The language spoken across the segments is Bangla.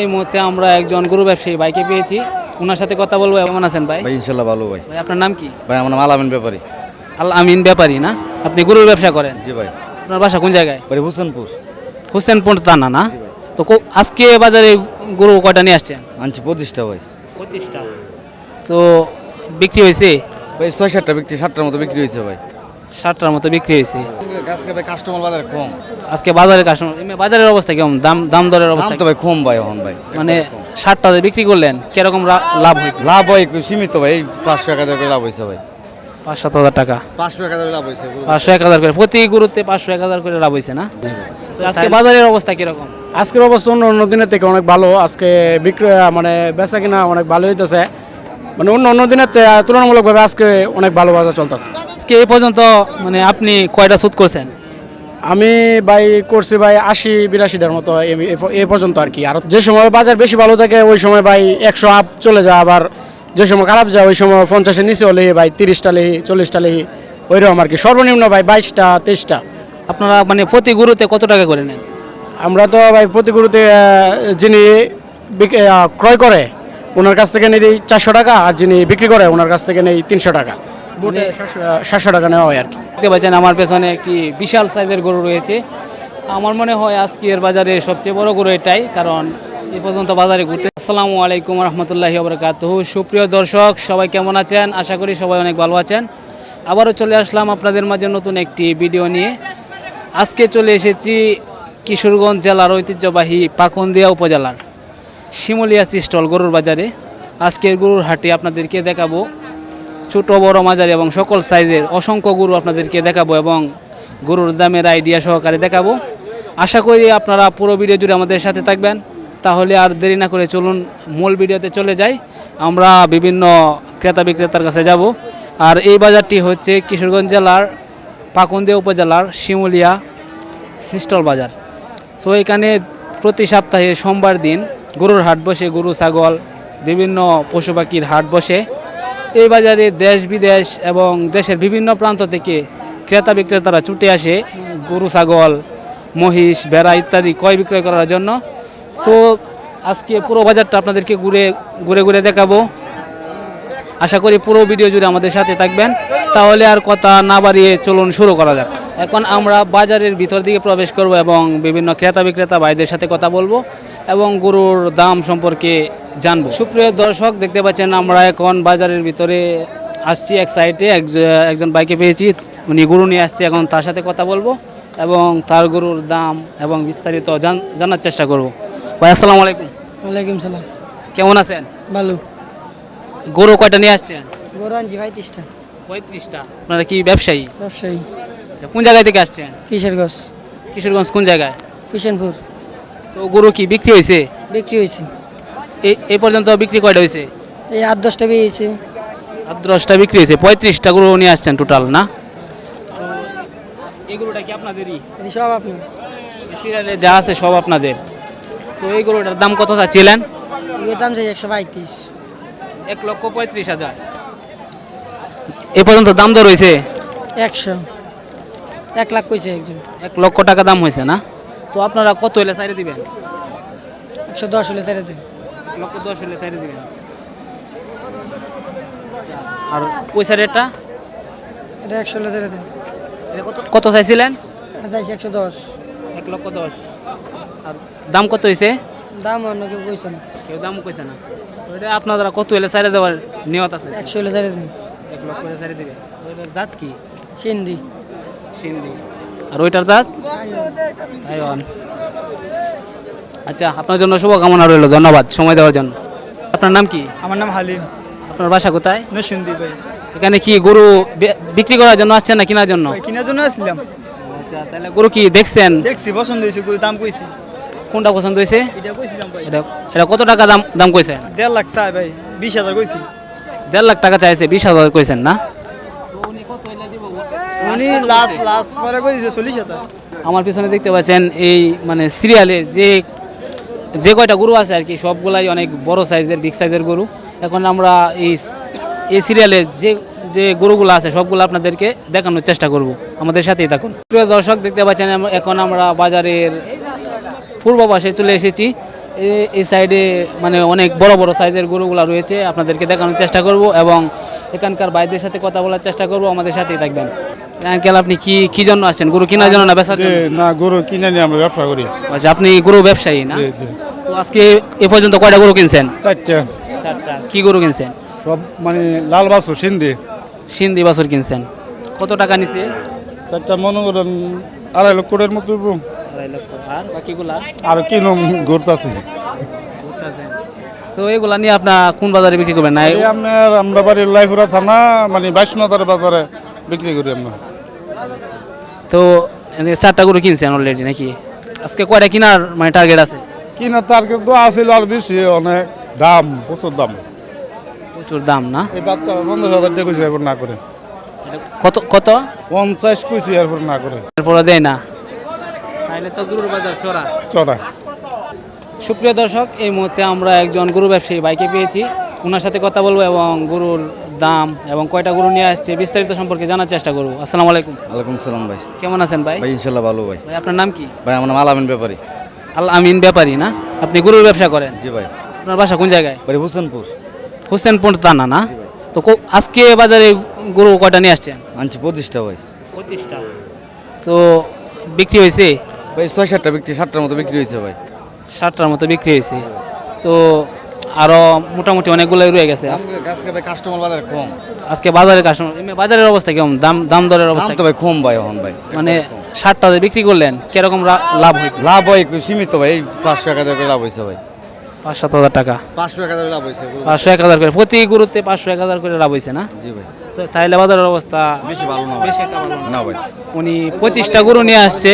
এই মুহূর্তে আমরা একজন গরু ব্যবসায়ী ভাইকে পেয়েছি। ওনার সাথে কথা বলব। কেমন আছেন ভাই? ভাই ইনশাল্লাহ ভালো ভাই। ভাই আপনার নাম কি? ভাই আমার নাম আলামিন ব্যাপারী। আল আমিন ব্যাপারী না? আপনি গরুর ব্যবসা করেন? জি ভাই। আপনার বাসা কোন জায়গায়? বাড়ি হুসেনপুর। হোসেনপুর থানা না? তো আজকে বাজারে গরু কয়টা নিয়ে আসছেন? আনছি পঁচিশটা ভাই। পঁচিশটা। তো বিক্রি হয়েছে? ভাই ছয় সাতটা বিক্রি সাতটার মতো বিক্রি হয়েছে ভাই। ষাটটার মতো বিক্রি হয়েছে। আজকে কাস্টমার বাজারে কম। আজকে বাজারের কাস্টমার বাজারের অবস্থা কেমন? দাম দাম দরের অবস্থা তো ভাই কম ভাই এখন ভাই। মানে ষাটটা বিক্রি করলেন কীরকম লাভ হয়েছে? লাভ হয় সীমিত ভাই এই পাঁচশো এক হাজার করে লাভ হয়েছে ভাই। পাঁচ সাত হাজার টাকা। পাঁচশো এক হাজার লাভ হয়েছে পাঁচশো এক হাজার করে। প্রতি গুরুতে পাঁচশো এক হাজার করে লাভ হয়েছে না? আজকে বাজারের অবস্থা কীরকম? আজকের অবস্থা অন্য অন্য দিনের থেকে অনেক ভালো। আজকে বিক্রয় মানে বেচা কিনা অনেক ভালো হইতেছে। মানে অন্য অন্য দিনের তুলনামূলকভাবে আজকে অনেক ভালো বাজার চলতেছে। আজকে এই পর্যন্ত মানে আপনি কয়টা সুদ করছেন? আমি ভাই করছি ভাই আশি বিরাশিটার মতো এ- পর্যন্ত আর কি। আর যে সময় বাজার বেশি ভালো থাকে ওই সময় ভাই একশো আপ চলে যায় আবার যে সময় খারাপ যায় ওই সময় পঞ্চাশের নিচে হলে ভাই তিরিশটা লেহি চল্লিশটা লেহি ওইরকম আর কি। সর্বনিম্ন ভাই বাইশটা তেইশটা। আপনারা মানে প্রতি গুরুতে কত টাকা করে নেন? আমরা তো ভাই প্রতি গরুতে যিনি ক্রয় করে ওনার কাছ থেকে নেই চারশো টাকা আর যিনি বিক্রি করে ওনার কাছ থেকে নেই তিনশো টাকা। মোটে সাতশো- টাকা নেওয়া হয় আর কি। দেখতে পাচ্ছেন আমার পেছনে একটি বিশাল সাইজের গরু রয়েছে। আমার মনে হয় আজকের বাজারে সবচেয়ে বড় গরু এটাই কারণ এ পর্যন্ত বাজারে ঘুরতে আসসালামু আলাইকুম রহমতুল্লাহি বরকাত সুপ্রিয় দর্শক সবাই কেমন আছেন? আশা করি সবাই অনেক ভালো আছেন। আবারও চলে আসলাম আপনাদের মাঝে নতুন একটি ভিডিও নিয়ে। আজকে চলে এসেছি কিশোরগঞ্জ জেলার ঐতিহ্যবাহী পাকুন্দিয়া উপজেলার। শিমুলিয়া স্টল, গরুর বাজারে। আজকের গরুর হাটে আপনাদেরকে দেখাবো। ছোট, বড়, মাঝারি এবং সকল সাইজের অসংখ্য গরু আপনাদেরকে দেখাবো এবং গরুর দামের আইডিয়া সহকারে দেখাবো। আশা করি আপনারা পুরো ভিডিও জুড়ে আমাদের সাথে থাকবেন। তাহলে আর দেরি না করে চলুন মূল ভিডিওতে চলে যাই। আমরা বিভিন্ন ক্রেতা বিক্রেতার কাছে যাব। আর এই বাজারটি হচ্ছে কিশোরগঞ্জ জেলার পাকুন্দিয়া উপজেলার শিমুলিয়া সিস্টল বাজার। তো এখানে প্রতি সপ্তাহে সোমবার দিন গরুর হাট বসে, গরু, ছাগল, বিভিন্ন পশু পাখির হাট বসে। এই বাজারে দেশ বিদেশ এবং দেশের বিভিন্ন প্রান্ত থেকে ক্রেতা বিক্রেতারা ছুটে আসে গরু, ছাগল, মহিষ বেড়া ইত্যাদি ক্রয় বিক্রয় করার জন্য। সো আজকে পুরো বাজারটা আপনাদেরকে ঘুরে ঘুরে ঘুরে দেখাবো। আশা করি পুরো ভিডিও জুড়ে আমাদের সাথে থাকবেন। তাহলে আর কথা না বাড়িয়ে চলুন, শুরু করা যাক। এখন আমরা বাজারের ভিতর দিকে প্রবেশ করব এবং বিভিন্ন ক্রেতা বিক্রেতা ভাইদের সাথে কথা বলব। এবং গরুর দাম সম্পর্কে জানব। সুপ্রিয় দর্শক দেখতে পাচ্ছেন আমরা এখন বাজারের ভিতরে আসছি এক সাইডে একজন বাইকে পেয়েছি উনি গরু নিয়ে আসছে। এখন তার সাথে কথা বলব এবং তার গরুর দাম এবং বিস্তারিত জানার চেষ্টা করব। ভাই আসসালামু আলাইকুম। ওয়ালাইকুম সালাম। কেমন আছেন? ভালো। গরু কয়টা নিয়ে আসছেন? গরু আনছি ভাই তিরিশটা পঁয়ত্রিশটা। আপনারা কি ব্যবসায়ী? ব্যবসায়ী। আচ্ছা কোন জায়গায় থেকে আসছেন? কিশোরগঞ্জ। কিশোরগঞ্জ কোন জায়গায়? হুসেনপুর তো গরু কি বিক্রি হয়েছে? বিক্রি হয়েছে। এই এই পর্যন্ত বিক্রি কয়টা হয়েছে? এই আট দশটা বেরিয়েছে আট দশটা বিক্রি হয়েছে। পঁয়ত্রিশটা গরু নিয়ে আসছেন টোটাল না? এই গরুটা কি আপনাদেরই? সব আপনার। সিরিয়ালে যা আছে সব আপনাদের। তো এই গরুটার দাম কত চাচ্ছিলেন? দাম চাই একশো পঁয়ত্রিশ। এক লক্ষ পঁয়ত্রিশ হাজার। এ পর্যন্ত দাম দর হয়েছে? একশো। এক লাখ কইছে একজন। এক লক্ষ টাকা দাম হয়েছে না? তো আপনারা কত হলে সাইডে দিবেন? একশো দশ হলে দেন। এক লক্ষ দশ হলে সাইডে দিবেন। আর পয়সা রেটটা এটা একশো হলে ছেড়ে দেন। এটা কত কত চাইছিলেন? এটা চাইছি একশো দশ। এক লক্ষ দশ। আর দাম কত হয়েছে দাম অন্য কেউ কইছে না। কেউ দাম কইছে না। তো এটা আপনারা কত হলে সাইডে দেওয়ার নিয়ত আছে? একশো হলে ছেড়ে দেন। এক লক্ষ হলে সাইডে দিবে তো এটার জাত কি? সিন্ধি। সিন্ধি। আর ওইটার জাত? আচ্ছা আপনার জন্য শুভকামনা রইল ধন্যবাদ সময় দেওয়ার জন্য। আপনার নাম কি? আমার নাম হালিম। আপনার বাসা কোথায়? নসুন্দি ভাই এখানে কি গরু বিক্রি করার জন্য আসছেন না কেনার জন্য? কেনার জন্য আসছিলাম। আচ্ছা তাহলে গরু কি দেখছেন? দেখছি পছন্দ হয়েছে গরুর দাম কইছি। কোনটা পছন্দ হয়েছে? এটা কত টাকা দাম দাম কইছে দেড় লাখ চাই ভাই বিশ হাজার কইছি। দেড় লাখ টাকা চাইছে বিশ হাজার কইছেন না? উনি লাস্ট লাস্ট পরে কইছে চল্লিশ হাজার। আমার পিছনে দেখতে পাচ্ছেন এই মানে সিরিয়ালে যে যে কয়টা গরু আছে আর কি সবগুলাই অনেক বড় সাইজের বিগ সাইজের গরু। এখন আমরা এই এই সিরিয়ালে যে যে গরুগুলো আছে সবগুলো আপনাদেরকে দেখানোর চেষ্টা করব। আমাদের সাথেই থাকুন। প্রিয় দর্শক দেখতে পাচ্ছেন এখন আমরা বাজারের পূর্ব পাশে চলে এসেছি। এই সাইডে মানে অনেক বড় বড় সাইজের গরুগুলো রয়েছে। আপনাদেরকে দেখানোর চেষ্টা করব এবং এখানকার বাইদের সাথে কথা বলার চেষ্টা করব। আমাদের সাথেই থাকবেন। আঙ্কেল আপনি কি কি জন্য আসছেন গরু কেনার জন্য না বেচার জন্য? না গরু কিনে নিয়ে আমরা ব্যবসা করি। আচ্ছা আপনি গরু ব্যবসায়ী না। তো আজকে এ পর্যন্ত কয়টা গরু কিনছেন? চারটে। চারটা। কি গরু কিনছেন? সব মানে লাল বাসু সিন্ধি। সিন্ধি বাছুর কিনছেন। কত টাকা নিছে? চারটা মনে করেন আড়াই লক্ষের মতো আড়াই লক্ষ। আর বাকিগুলা? আর কিনুম ঘুরতেছি। তো এগুলা নিয়ে আপনার কোন বাজারে বিক্রি করবেন? না আপনার আমরা বাড়ির লাইফুরা থানা মানে বাইশমাতার বাজারে। বিক্রি করি আমরা। তো চারটা গরু কিনছেন অলরেডি নাকি? আজকে কয়টা কেনার মানে টার্গেট আছে? কিনা টার্গেট তো আসিল আর বেশি অনেক দাম প্রচুর দাম। প্রচুর দাম না? এই বাচ্চা পঞ্চাশ হাজার টাকা কইছি এরপর না করে। কত কত? পঞ্চাশ কইছি এরপর না করে। এরপরে দেয় না। তাইলে তো গরুর বাজার চড়া। চড়া। সুপ্রিয় দর্শক এই মুহূর্তে আমরা একজন গরু ব্যবসায়ী বাইকে পেয়েছি। ওনার সাথে কথা বলব এবং গরুর দাম এবং কয়টা গরু নিয়ে আসছে বিস্তারিত সম্পর্কে জানার চেষ্টা করব। আসসালামু আলাইকুম। ওয়ালাইকুম সালাম ভাই। কেমন আছেন ভাই? ভাই ইনশাল্লাহ ভালো ভাই। ভাই আপনার নাম কি? ভাই আমার নাম আলামিন ব্যাপারী। আল আমিন ব্যাপারী না? আপনি গরুর ব্যবসা করেন? জি ভাই। আপনার বাসা কোন জায়গায়? ভাই হোসেনপুর। হোসেনপুর থানা না? তো আজকে বাজারে গরু কয়টা নিয়ে আসছেন? আনছি পঁচিশটা ভাই। পঁচিশটা। তো বিক্রি হয়েছে? ভাই ছয় সাতটা বিক্রি সাতটার মতো বিক্রি হয়েছে ভাই। সাতটার মতো বিক্রি হয়েছে। তো আরও মোটামুটি অনেকগুলোই রয়ে গেছে। আজকে কাস্টমার বাজারে কম। আজকে বাজারের কাস্টমার বাজারের অবস্থা কেমন? দাম দাম দরের অবস্থা তো ভাই কম ভাই এখন ভাই। মানে ষাটটা বিক্রি করলেন কীরকম লাভ হয়েছে? লাভ হয় সীমিত ভাই পাঁচশো এক হাজার করে লাভ হয়েছে ভাই। পাঁচ সাত হাজার টাকা। পাঁচশো এক হাজার লাভ হয়েছে। পাঁচশো এক হাজার করে। প্রতি গুরুতে পাঁচশো এক হাজার করে লাভ হয়েছে না? জি ভাই। তো তাইলে বাজারের অবস্থা বেশি ভালো না বেশি একটা ভালো। না ভাই। উনি পঁচিশটা গরু নিয়ে আসছে।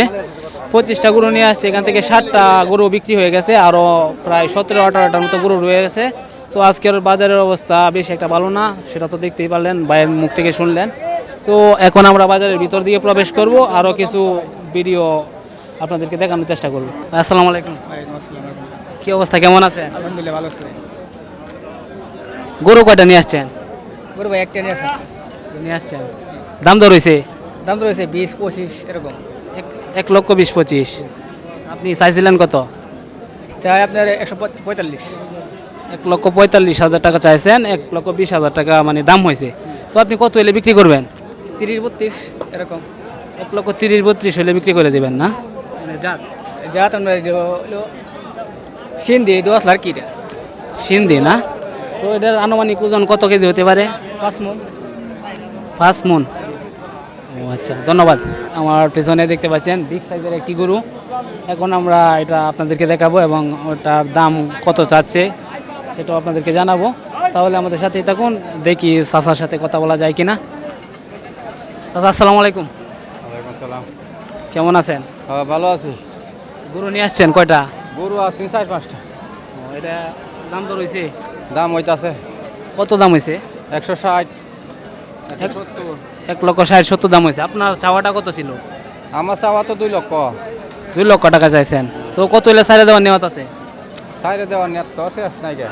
পঁচিশটা গরু নিয়ে আসছে। এখান থেকে ষাটটা গরু বিক্রি হয়ে গেছে আরও প্রায় সতেরো আঠারোটার মতো গরু রয়ে গেছে। তো আজকের বাজারের অবস্থা বেশি একটা ভালো না সেটা তো দেখতেই পারলেন ভাইয়ের মুখ থেকে শুনলেন। তো এখন আমরা বাজারের ভিতর দিয়ে প্রবেশ করব আরও কিছু ভিডিও আপনাদেরকে দেখানোর চেষ্টা করব। আসসালামু আলাইকুম। কি অবস্থা কেমন আছেন? আলহামদুলিল্লাহ ভালো আছে। গরু কয়টা নিয়ে আসছেন? গরু ভাই একটা নিয়ে আসে নিয়ে আসছেন। দাম দর হয়েছে দাম তো রয়েছে বিশ পঁচিশ এরকম। এক লক্ষ বিশ পঁচিশ। আপনি চাইছিলেন কত? চাই আপনার একশো পঁয়তাল্লিশ। এক লক্ষ পঁয়তাল্লিশ হাজার টাকা চাইছেন এক লক্ষ বিশ হাজার টাকা মানে দাম হয়েছে। তো আপনি কত হলে বিক্রি করবেন? তিরিশ বত্রিশ এরকম। এক লক্ষ তিরিশ বত্রিশ হলে বিক্রি করে দেবেন না? মানে যাক যা আপনার সিন্ধি দশ লাখ কিটা। সিন্ধি না? তো এটার আনুমানিক ওজন কত কেজি হতে পারে? পাঁচ মন। পাঁচ মন। ও আচ্ছা ধন্যবাদ। আমার পেছনে দেখতে পাচ্ছেন বিগ সাইজের একটি গরু। এখন আমরা এটা আপনাদেরকে দেখাবো এবং ওটার দাম কত চাচ্ছে সেটাও আপনাদেরকে জানাব। তাহলে আমাদের সাথেই থাকুন দেখি চাচার সাথে কথা বলা যায় কিনা। চাচা আসসালামু আলাইকুম। কেমন আছেন? ভালো আছি। গরু নিয়ে আসছেন কয়টা? গরু আছে চার পাঁচটা। এটা দাম তো রয়েছে। দাম হইতাছে। কত দাম হয়েছে একশো ষাট। এক লক্ষ ষাট সত্তর দাম হয়েছে। আপনার চাওয়াটা কত ছিল? আমার চাওয়া তো দুই লক্ষ। দুই লক্ষ টাকা চাইছেন। তো কত হলে সাড়ে দেওয়ার নেওয়াত আছে? সাইডে দেওয়ার নেট তো শেষ নাই গে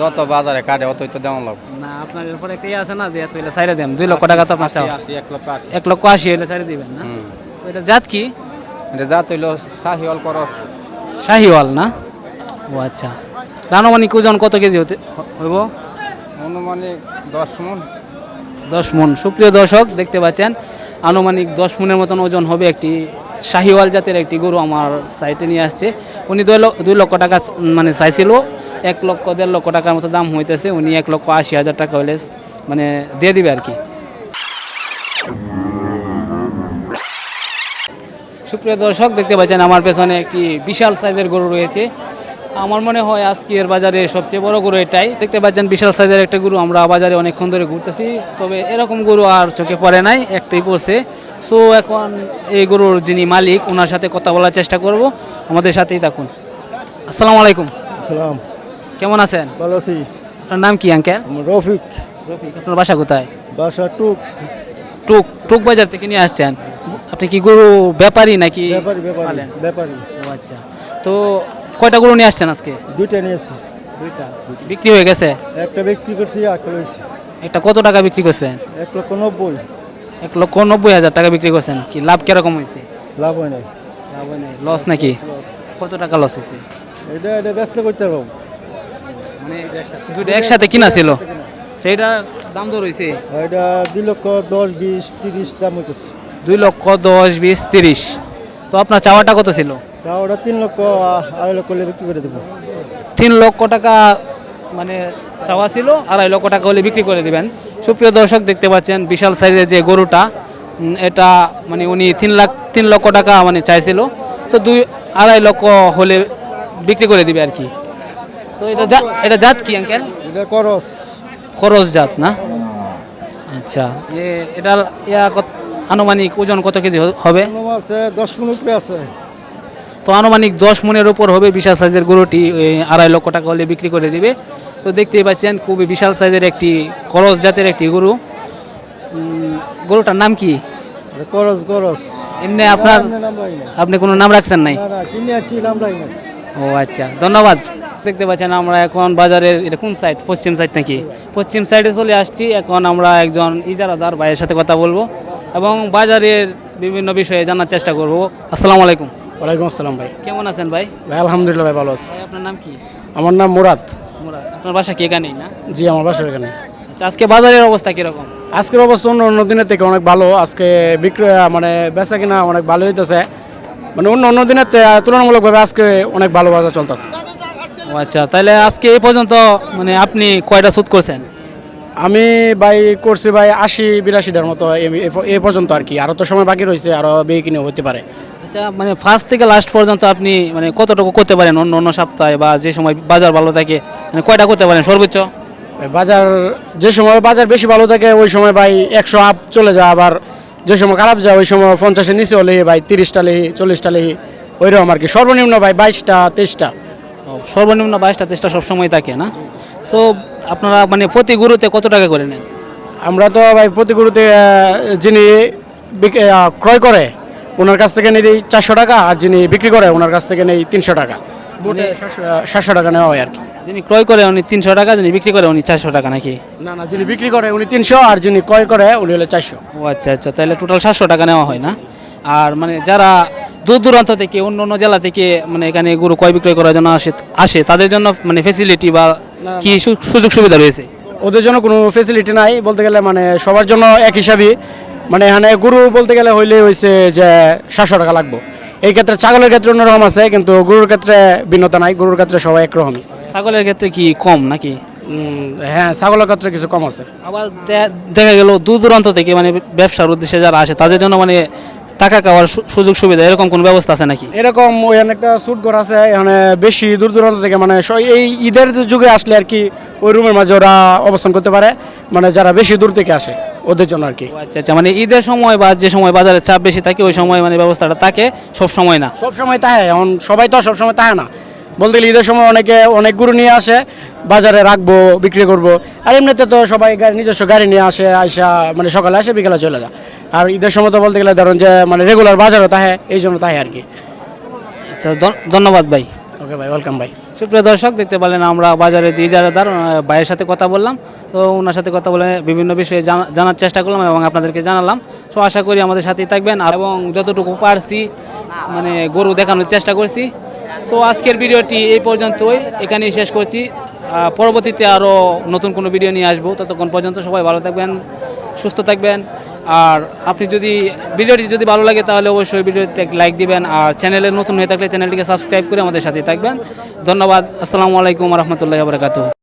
যত বাজারে কাটে অতই তো দেওয়া লাগবে না আপনার এরপরে একটাই আছে না যে এত হলে সাইডে দেন। দুই লক্ষ টাকা তো আপনার চাওয়া। এক লক্ষ আশি। হলে সাইডে দিবেন না? তো এটা জাত কি? এটা যা তৈল শাহিওয়াল করস। শাহিওয়াল না? ও আচ্ছা। রানমানিক ওজন কত কেজি হতে হইব? অনুমানিক দশ মন। দশ মন। সুপ্রিয় দর্শক, দেখতে পাচ্ছেন, আনুমানিক দশ মনের মতন ওজন হবে একটি শাহিওয়াল জাতের একটি গরু আমার সাইটে নিয়ে আসছে। উনি দুই লক্ষ টাকা মানে চাইছিল, এক লক্ষ, দেড় লক্ষ টাকার মতো দাম হইতেছে, উনি এক লক্ষ আশি হাজার টাকা হলে মানে দিয়ে দিবে আর কি। সুপ্রিয় দর্শক, দেখতে পাচ্ছেন, আমার পেছনে একটি বিশাল সাইজের গরু রয়েছে। আমার মনে হয় আজকের বাজারে সবচেয়ে বড় গরু এটাই। দেখতে পাচ্ছেন বিশাল সাইজের একটা গরু আমরা বাজারে অনেকক্ষণ ধরে ঘুরতেছি তবে এরকম গরু আর চোখে পড়ে নাই একটাই পড়ছে। সো এখন এই গরুর যিনি মালিক ওনার সাথে কথা বলার চেষ্টা করব আমাদের সাথেই থাকুন। আসসালামু আলাইকুম। সালাম কেমন আছেন? ভালো আছি। আপনার নাম কি আঙ্কেল? রফিক। রফিক আপনার বাসা কোথায়? বাসা টুক। টুক টুক বাজার থেকে নিয়ে আসছেন। আপনি কি গরু ব্যাপারী নাকি ব্যাপারি ব্যাপারি আচ্ছা। তো কয়টা গরু নিয়ে আসছেন আজকে? দুইটা নিয়েছি দুইটা। বিক্রি হয়ে গেছে? একটা বিক্রি করছি একটা রয়েছে একটা কত টাকা বিক্রি করছেন? এক লক্ষ নব্বই। এক লক্ষ নব্বই হাজার টাকা বিক্রি করছেন। কি লাভ কীরকম হয়েছে লাভ হয় নাই। লাভ হয় নাই। লস নাকি? কত টাকা লস হয়েছে এটা এটা ব্যস্ত করতে পারব দুইটা একসাথে কিনা ছিল? সেইটা দাম তো রয়েছে এটা দুই লক্ষ দশ বিশ তিরিশ দাম হইতেছে। দুই লক্ষ দশ বিশ তিরিশ। তো আপনার চাওয়াটা কত ছিল? ওটা তিন লক্ষ আড়াই লক্ষ হলে বিক্রি করে দেবো। তিন লক্ষ টাকা মানে চাওয়া ছিল আড়াই লক্ষ টাকা হলে বিক্রি করে দিবেন। সুপ্রিয় দর্শক দেখতে পাচ্ছেন বিশাল সাইজের যে গরুটা এটা মানে উনি তিন লাখ তিন লক্ষ টাকা মানে চাইছিল। তো দুই আড়াই লক্ষ হলে বিক্রি করে দিবে আর কি। তো এটা এটা জাত কি আঙ্কেল? এটা করস। খরচ জাত না? আচ্ছা এ এটার ইয়া আনুমানিক ওজন কত কেজি হবে? আছে দশ মিনিট উপরে আছে। তো আনুমানিক দশ মনের উপর হবে বিশাল সাইজের গরুটি আড়াই লক্ষ টাকা হলে বিক্রি করে দিবে। তো দেখতেই পাচ্ছেন খুবই বিশাল সাইজের একটি করস জাতের একটি গরু। গরুটার নাম কি? করস করস। এমনি আপনার আপনি কোনো নাম রাখছেন নাই? ও আচ্ছা ধন্যবাদ। দেখতে পাচ্ছেন আমরা এখন বাজারের এটা কোন সাইড পশ্চিম সাইড নাকি? পশ্চিম সাইডে চলে আসছি। এখন আমরা একজন ইজারাদার ভাইয়ের সাথে কথা বলব। এবং বাজারের বিভিন্ন বিষয়ে জানার চেষ্টা করব। আসসালামু আলাইকুম। ওয়ালাইকুম আসসালাম ভাই। কেমন আছেন ভাই? ভাই আলহামদুলিল্লাহ ভাই ভালো আছি। ভাই আপনার নাম কি? আমার নাম মুরাদ। মুরাদ। আপনার বাসা কি এখানেই না? জি আমার বাসা এখানে আচ্ছা আজকে বাজারের অবস্থা কীরকম? আজকের অবস্থা অন্য অন্য দিনের থেকে অনেক ভালো। আজকে বিক্রয় মানে বেচা কিনা অনেক ভালো হইতেছে। মানে অন্য অন্য দিনের তুলনামূলকভাবে আজকে অনেক ভালো বাজার চলতেছে। ও আচ্ছা তাহলে আজকে এই পর্যন্ত মানে আপনি কয়টা সুদ করছেন? আমি ভাই করছি ভাই আশি বিরাশিটার মতো এ- পর্যন্ত আর কি। আরও তো সময় বাকি রয়েছে আরও বিয়ে কিনে হতে পারে। আচ্ছা মানে ফার্স্ট থেকে লাস্ট পর্যন্ত আপনি মানে কতটুকু করতে পারেন অন্য অন্য সপ্তাহে বা যে সময় বাজার ভালো থাকে মানে কয়টা করতে পারেন সর্বোচ্চ? বাজার যে সময় বাজার বেশি ভালো থাকে ওই সময় ভাই একশো আপ চলে যায় আবার যে সময় খারাপ যায় ওই সময় পঞ্চাশের নিচে হলে ভাই তিরিশটা লেহি চল্লিশটা লেহি ওইরকম আর কি। সর্বনিম্ন ভাই বাইশটা তেইশটা। সর্বনিম্ন বাইশটা তেইশটা সবসময় থাকে না? সো আপনারা মানে প্রতি গুরুতে কত টাকা করে নেন? আমরা তো ভাই প্রতি গরুতে যিনি ক্রয় করে ওনার কাছ থেকে নিই চারশো টাকা আর যিনি বিক্রি করে ওনার কাছ থেকে নেই তিনশো টাকা। সাতশো- সাতশো টাকা নেওয়া হয় আর কি। যিনি ক্রয় করে উনি তিনশো টাকা যিনি বিক্রি করে উনি চারশো টাকা নাকি? না না যিনি বিক্রি করে উনি তিনশো আর যিনি ক্রয় করে উনি হলে চারশো। ও আচ্ছা আচ্ছা তাহলে টোটাল সাতশো টাকা নেওয়া হয় না? আর মানে যারা দূর দূরান্ত থেকে অন্য অন্য জেলা থেকে মানে এখানে গরু ক্রয় বিক্রয় করার জন্য আসে আসে তাদের জন্য মানে ফেসিলিটি বা কি সুযোগ সুবিধা রয়েছে? ওদের জন্য কোনো ফেসিলিটি নাই বলতে গেলে মানে সবার জন্য এক হিসাবই। মানে এখানে গরু বলতে গেলে হইলে হয়েছে যে সাতশো টাকা লাগবে। এই ক্ষেত্রে ছাগলের ক্ষেত্রে অন্যরকম আছে কিন্তু গরুর ক্ষেত্রে ভিন্নতা নাই গরুর ক্ষেত্রে সবাই একরকমই। ছাগলের ক্ষেত্রে কি কম নাকি? হ্যাঁ ছাগলের ক্ষেত্রে কিছু কম আছে। আবার দেখা গেল দূর দূরান্ত থেকে মানে ব্যবসার উদ্দেশ্যে যারা আসে তাদের জন্য মানে টাকা খাওয়ার সুযোগ সুবিধা এরকম কোনো ব্যবস্থা আছে নাকি? এরকম ওইখানে একটা সুট ঘর আছে এখানে বেশি দূর দূরান্ত থেকে মানে এই ঈদের যুগে আসলে আর কি ওই রুমের মাঝে ওরা অবস্থান করতে পারে মানে যারা বেশি দূর থেকে আসে ওদের জন্য আর কি। আচ্ছা আচ্ছা মানে ঈদের সময় বা যে সময় বাজারে চাপ বেশি থাকে ওই সময় মানে ব্যবস্থাটা থাকে সব সময় না? সব সময় তাহে এখন সবাই তো সব সময় তাহে না। বলতে গেলে ঈদের সময় অনেকে অনেক গরু নিয়ে আসে বাজারে রাখব বিক্রি করব। আর এমনিতে তো সবাই গাড়ি নিজস্ব গাড়ি নিয়ে আসে আইসা মানে সকালে আসে বিকালে চলে যায়। আর ঈদের সময় তো বলতে গেলে ধরুন যে মানে রেগুলার বাজারও তাহে এই জন্য তাহে আর কি। আচ্ছা ধন্যবাদ ভাই। ওকে ভাই ওয়েলকাম ভাই। সুপ্রিয় দর্শক দেখতে পেলেন আমরা বাজারে যে ইজারাদার ভাইয়ের সাথে কথা বললাম তো ওনার সাথে কথা বলে বিভিন্ন বিষয়ে জানা- জানার চেষ্টা করলাম এবং আপনাদেরকে জানালাম। তো আশা করি আমাদের সাথেই থাকবেন আর এবং যতটুকু পারছি মানে গরু দেখানোর চেষ্টা করছি। তো আজকের ভিডিওটি এই পর্যন্তই। এখানেই শেষ করছি। পরবর্তীতে আরও নতুন কোনো ভিডিও নিয়ে আসব। ততক্ষণ পর্যন্ত সবাই ভালো থাকবেন, সুস্থ থাকবেন। আর আপনি যদি ভিডিওটি যদি ভালো লাগে, তাহলে অবশ্যই ভিডিওতে লাইক দিবেন। আর চ্যানেলে নতুন হয়ে থাকলে চ্যানেলটিকে সাবস্ক্রাইব করে আমাদের সাথে থাকবেন। ধন্যবাদ। আসসালামু আলাইকুম রহমতুল্লাহ বরকাতু